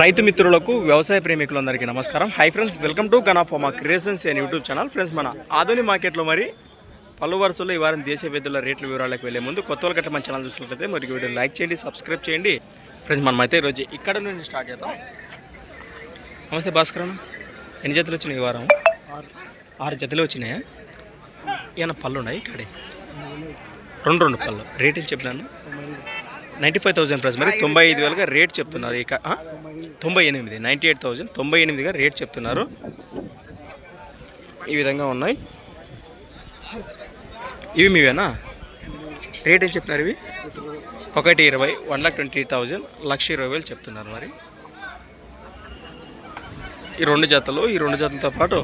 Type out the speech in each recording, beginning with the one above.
రైతు మిత్రులకు వ్యవసాయ ప్రేమికులందరికీ నమస్కారం. Hi friends welcome to గనాఫోమా creations and YouTube channel friends మన ఆధుని మార్కెట్లో మరి పలు వరుసలో ఈ వారం దేశ పెద్దల రేట్ల వివరాలకు వెళ్ళే ముందు కొత్త వాళ్ళు గట్ట మన ఛానల్ చూసినట్లయితే మరి వీడియో లైక్ చేయండి సబ్స్క్రైబ్ చేయండి. ఫ్రెండ్స్ మనమైతే ఈరోజు ఇక్కడ నుండి స్టార్ట్ చేద్దాం. నమస్తే భాస్కర్ ఎన్ని జతలు వచ్చినాయి ఈ వారం? ఆరు. జతలు వచ్చినాయా? ఏమైనా పళ్ళు ఉన్నాయి ఇక్కడే? రెండు రెండు పళ్ళు. రేట్ ఏం చెప్పినాను నైంటీ ఫైవ్ థౌసండ్ ప్రైస్. మరి తొంభై ఐదు వేలుగా రేట్ చెప్తున్నారు. ఇక తొంభై ఎనిమిది. Ninety eight thousand. తొంభై ఎనిమిదిగా రేట్ చెప్తున్నారు. ఈ విధంగా ఉన్నాయి. ఇవి మీవేనా? రేట్ ఏం చెప్తున్నారు ఇవి? ఒకటి ఇరవై వన్ లాక్ ట్వంటీ థౌజండ్ లక్ష ఇరవై వేలు చెప్తున్నారు మరి. ఈ రెండు జాతలు ఈ రెండు జాతలతో పాటు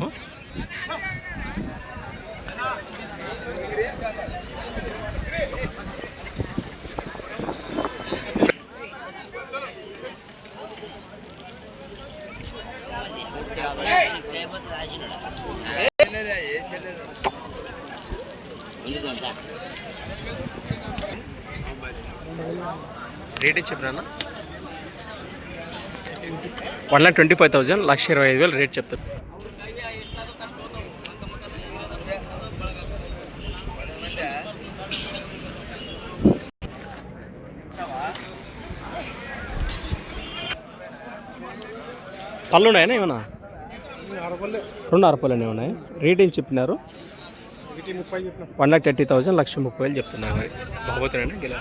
రేట్ ఏం చెప్పినా one lakh twenty five thousand లక్ష ఇరవై ఐదు వేలు రేట్ చెప్తారు. పళ్ళు ఉన్నాయనా ఏమన్నా రెండు అరపళ్ళు అనేవి ఉన్నాయి. రేట్ ఏం చెప్పినారు? వన్ లాక్ థర్టీ థౌజండ్ లక్ష ముప్పై వేలు చెప్తున్నారు. మరి గిలా?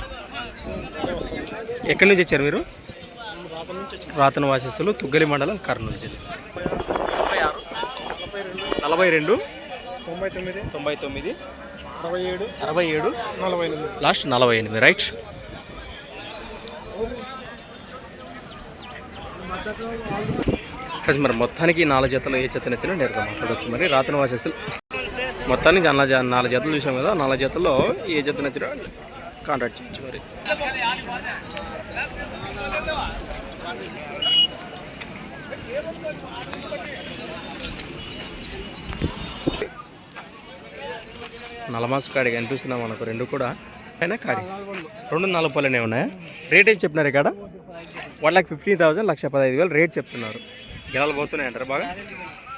ఎక్కడి నుంచి వచ్చారు మీరు? రాతన వాసస్సులు తుగ్గలి మండలం కర్నూలు జిల్లా. నలభై రెండు. తొంభై తొమ్మిది. తొంభై తొమ్మిది. అరవై ఏడు. అరవై ఏడు. నలభై ఎనిమిది. లాస్ట్ నలభై ఎనిమిది రైట్. ఫ్రెండ్స్ మరి మొత్తానికి నాలుగు జతలు ఏ జత నచ్చినా నేరుగా మాట్లాడవచ్చు మరి రాత్రి వాసస్సులు మొత్తానికి నాలుగు నాలుగు జతలు చూసాం కదా నాలుగు జతల్లో ఏ జత నచ్చినా కాంటాక్ట్ చేయొచ్చు మరి. నలమాస కాడి కనిపిస్తున్నాం మనకు రెండు కూడా అయినా కాడి. రెండు నాలుగు పళ్ళనే ఉన్నాయా. రేట్ ఏం చెప్పినారు ఇక్కడ? వన్ ల్యాక్ ఫిఫ్టీ థౌసండ్ లక్ష పదహైదు వేలు రేట్ చెప్తున్నారు. గెలాలు పోతున్నాయి అంటారు బాగా?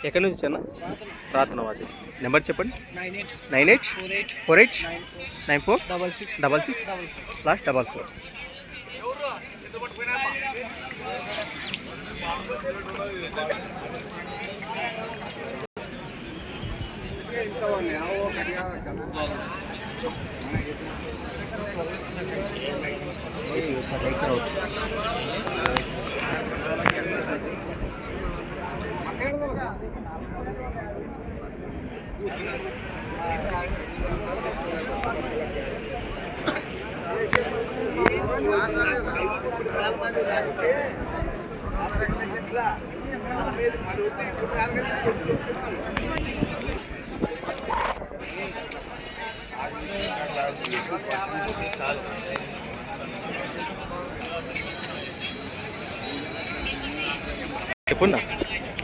ఎక్కడి నుంచి అన్న? రాత్రి వాచేసి నెంబర్ చెప్పండి. Nine eight. Four eight. Nine four. Double six. Double six last double four. చెప్పున్నా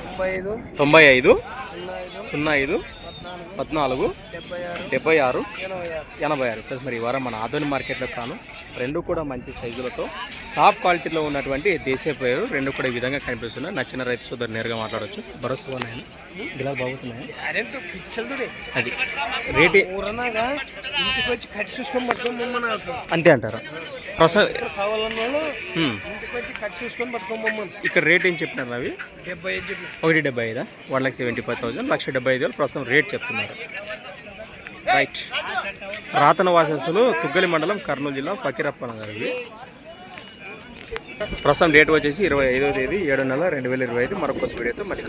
తొంభై ఐదు. తొంభై ఐదు. సున్నా ఐదు. పద్నాలుగు డెబ్బై ఆరు ఎనభై ఆరు. ప్లస్ మరి ఈ వారం మన ఆధుని మార్కెట్లో కాను రెండు కూడా మంచి సైజులతో టాప్ క్వాలిటీలో ఉన్నటువంటి దేశీయ పేరు రెండు కూడా ఈ విధంగా కనిపిస్తున్నాయి. నచ్చిన రైతు సోదరు నేరుగా మాట్లాడవచ్చు భరోసా ఉన్నాయని గిలా బాగుతున్నాయి? అది. రేట్ అంతే అంటారా? ఇక్కడ రేట్ ఏం చెప్పినారు అవి? డెబ్బై ఐదు చెప్పిన. ఒకటి డెబ్బై ఐదా? One lakh seventy five thousand లక్ష డెబ్బై ఐదు వేలు ప్రస్తుతం రేట్ చెప్తున్నారు. రైట్ రాతన వాసస్సులు తుగ్గలి మండలం కర్నూలు జిల్లా ఫకీరప్ప నగర్ ఇది. ప్రస్తుతం డేట్ వచ్చేసి ఇరవై ఐదో తేదీ ఏడు నెల రెండు వేల ఇరవై ఐదు. మరొక వీడియోతో మళ్ళీ.